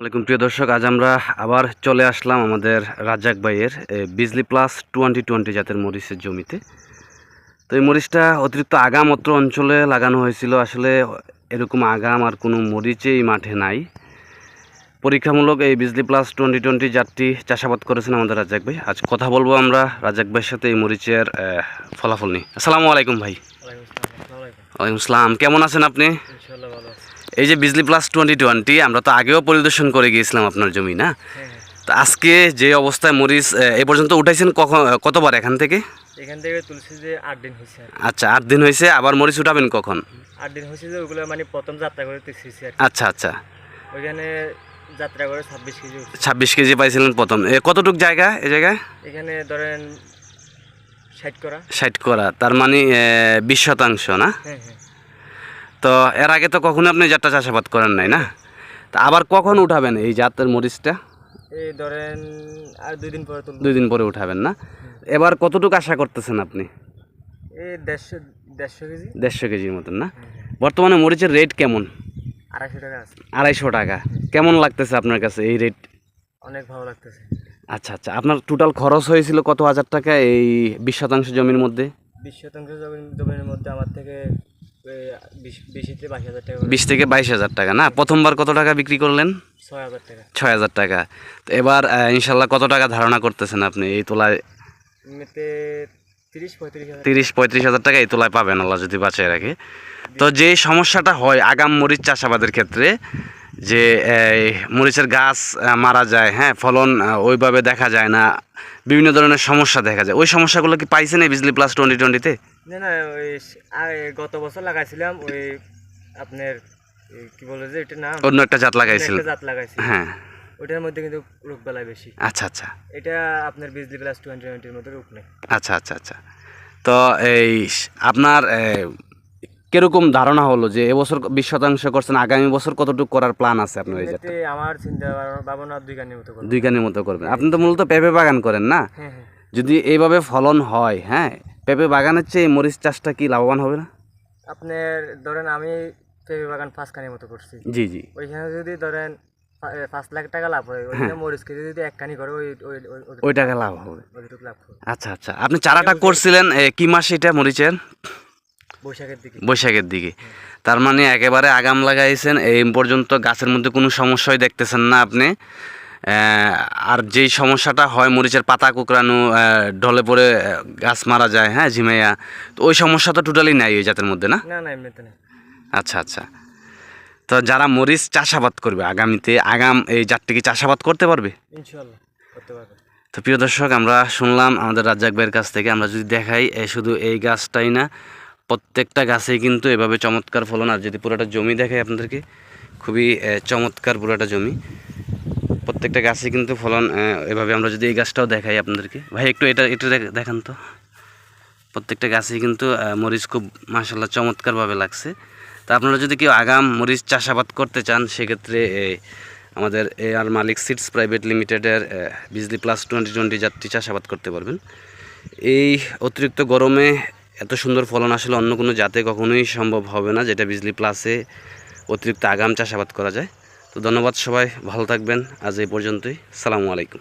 ওয়ালাইকুম। প্রিয় দর্শক আজ আমরা আবার চলে আসলাম আমাদের রাজ্জাক ভাইয়ের বিজলি প্লাস টোয়েন্টি টোয়েন্টি জাতের মরিচের জমিতে। তো এই মরিচটা অতিরিক্ত আগাম অত্র অঞ্চলে লাগানো হয়েছিল। আসলে এরকম আগাম আর কোনো মরিচে এই মাঠে নাই। পরীক্ষামূলক এই বিজলি প্লাস টোয়েন্টি টোয়েন্টি জাতটি চাষাবাদ করেছেন আমাদের রাজ্জাক ভাই। আজ কথা বলব আমরা রাজ্জাক ভাইয়ের সাথে এই মরিচের ফলাফল নিয়ে। আসসালামু আলাইকুম ভাই। ওয়ালাইকুম আসসালাম। কেমন আছেন আপনি? এই যে বিজলি প্লাস টোয়েন্টি টোয়েন্টি আমরা তো আগেও পরিদর্শন করে গিয়েছিলাম আপনার জমি না? হ্যাঁ। তো আজকে যে অবস্থায় মরিচ এ পর্যন্ত উঠাইছেন কখন কতবার এখান থেকে? এখান থেকে তুলসী যে আট দিন হয়েছে আচ্ছা আট দিন হয়েছে আবার মরিচ উঠাবেন কখন? আট দিন হয়েছে যে ওগুলো মানে প্রথম যাত্রা করে তুলছি আচ্ছা আচ্ছা। ওইখানে যাত্রা করে ছাব্বিশ কেজি ছাব্বিশ কেজি পাইছিলেন প্রথম। এ কতটুক জায়গা এই জায়গায়? এখানে ধরেন ষাট করা। ষাট করা তার মানে বিশ শতাংশ না? হ্যাঁ হ্যাঁ। তো এর আগে তো কখনো আপনি জাতটা চাষাবাদ করেন নাই না? তা আবার কখন উঠাবেন এই জাতের মরিচটা? এই ধরেন আর দুই দিন পরে দুই দিন পরে উঠাবেন না? এবার কতটুকু আশা করতেছেন আপনি? এই দেড়শো দেড়শো কেজি। দেড়শো কেজির মতন না? হ্যাঁ, হ্যাঁ। বর্তমানে মরিচের রেট কেমন? আড়াইশো টাকা আছে। আড়াইশো টাকা। কেমন লাগতেছে আপনার কাছে এই রেট? অনেক ভালো লাগতেছে। আচ্ছা আচ্ছা। আপনার টোটাল খরচ হয়েছিল কত হাজার টাকা এই বিশ শতাংশ জমির মধ্যে? বিশ শতাংশ জমিন জমির মধ্যে আমার থেকে বিশ থেকে বাইশ হাজার টাকা না? প্রথমবার কত টাকা বিক্রি করলেন? ছয় হাজার টাকা। তো এবার ইনশাল্লাহ কত টাকা ধারণা করতেছেন আপনি এই তোলায়? তিরিশ পঁয়ত্রিশ হাজার টাকা এই তোলায় পাবেন আল্লাহ যদি বাঁচিয়ে রাখে। তো যে সমস্যাটা হয় আগাম মরিচ চাষাবাদের ক্ষেত্রে যে এই, মরিচের গাছ মারা যায় হ্যাঁ ফলন ওইভাবে দেখা যায় না বিভিন্ন ধরনের সমস্যা দেখা যায়। ওই সমস্যাগুলো কি পাইছেন এই বিজলি প্লাস টোয়েন্টি টোয়েন্টিতে? না না ওই গত বছর লাগাইছিলাম ওই আপনার কি বলে যে এটা নাম? অন্য একটা জাত লাগাইছিলেন একটা জাত লাগাইছি হ্যাঁ। ওইটার মধ্যে কিন্তু রোগ বেলায় বেশি। আচ্ছা আচ্ছা। এটা আপনার বিজলি প্লাস টোয়েন্টি টোয়েন্টির মধ্যে রোগ নেই। আচ্ছা আচ্ছা আচ্ছা। তো এই আপনার কীরকম ধারণা হলো যে এবছর বিশ শতাংশ করছেন আগামী বছর কতটুকু করার প্ল্যান আছে আপনার এই জাতটা আমার চিন্তা ভাবনা- দুই গানের মতো করব দুই কানের মতো করবেন। আপনি তো মূলত পেঁপে বাগান করেন না? হ্যাঁ হ্যাঁ। যদি এইভাবে ফলন হয় হ্যাঁ পেঁপে বাগানের চেয়ে এই মরিচ চাষটা কি লাভবান হবে না? আপনার ধরেন আমি পেঁপে বাগান পাঁচ কানির মতো করছি। জি জি। ওইখানে যদি ধরেন পাঁচ লাখ টাকা লাভ হয় ওইখানে মরিচ কেজি যদি এক কানি করে ওই ওই টাকা লাভ হবে। লাভ হবে। আচ্ছা আচ্ছা। আপনি চারাটা করছিলেন কি মাসে এটা মরিচের? বৈশাখের দিকে। বৈশাখের দিকে। তার মানে একেবারে আগাম লাগাইছেন এই পর্যন্ত গাছের মধ্যে কোনো সমস্যাই দেখতেছেন না আপনি। আর যেই সমস্যাটা হয় মরিচের পাতা কুকরানো ঢলে পড়ে গাছ মারা যায় হ্যাঁ ঝিমাইয়া তো ওই সমস্যা তো টোটালি নাই ওই জাতের মধ্যে না? না না এমনিতে না আচ্ছা আচ্ছা। তো যারা মরিচ চাষাবাদ করবে আগামীতে আগাম এই জাতটিকে চাষাবাদ করতে পারবে? করতে পারবে। তো প্রিয় দর্শক আমরা শুনলাম আমাদের রাজ্জাক ভাইয়ের কাছ থেকে আমরা যদি দেখাই শুধু এই গাছটাই না প্রত্যেকটা গাছেই কিন্তু এভাবে চমৎকার ফলন আর যদি পুরোটা জমি দেখাই আপনাদেরকে খুবই চমৎকার পুরোটা জমি। প্রত্যেকটা গাছে কিন্তু ফলন এভাবে আমরা যদি এই গাছটাও দেখাই আপনাদেরকে। ভাই, একটু এটা এটা দেখান তো। প্রত্যেকটা গাছেই কিন্তু মরিচ খুব মাসাল্লাহ চমৎকারভাবে লাগছে। তা আপনারা যদি কেউ আগাম মরিচ চাষাবাদ করতে চান, সেক্ষেত্রে আমাদের এ আর মালিক সিডস প্রাইভেট লিমিটেডের বিজলি প্লাস টোয়েন্টি টোয়েন্টি জাতটি চাষাবাদ করতে পারবেন। এই অতিরিক্ত গরমে এত সুন্দর ফলন আসলে অন্য কোনো জাতে কখনোই সম্ভব হবে না, যেটা বিজলি প্লাসে অতিরিক্ত আগাম চাষাবাদ করা যায়। তো ধন্যবাদ সবাই ভালো থাকবেন। আজ এই পর্যন্তই। সালামু আলাইকুম।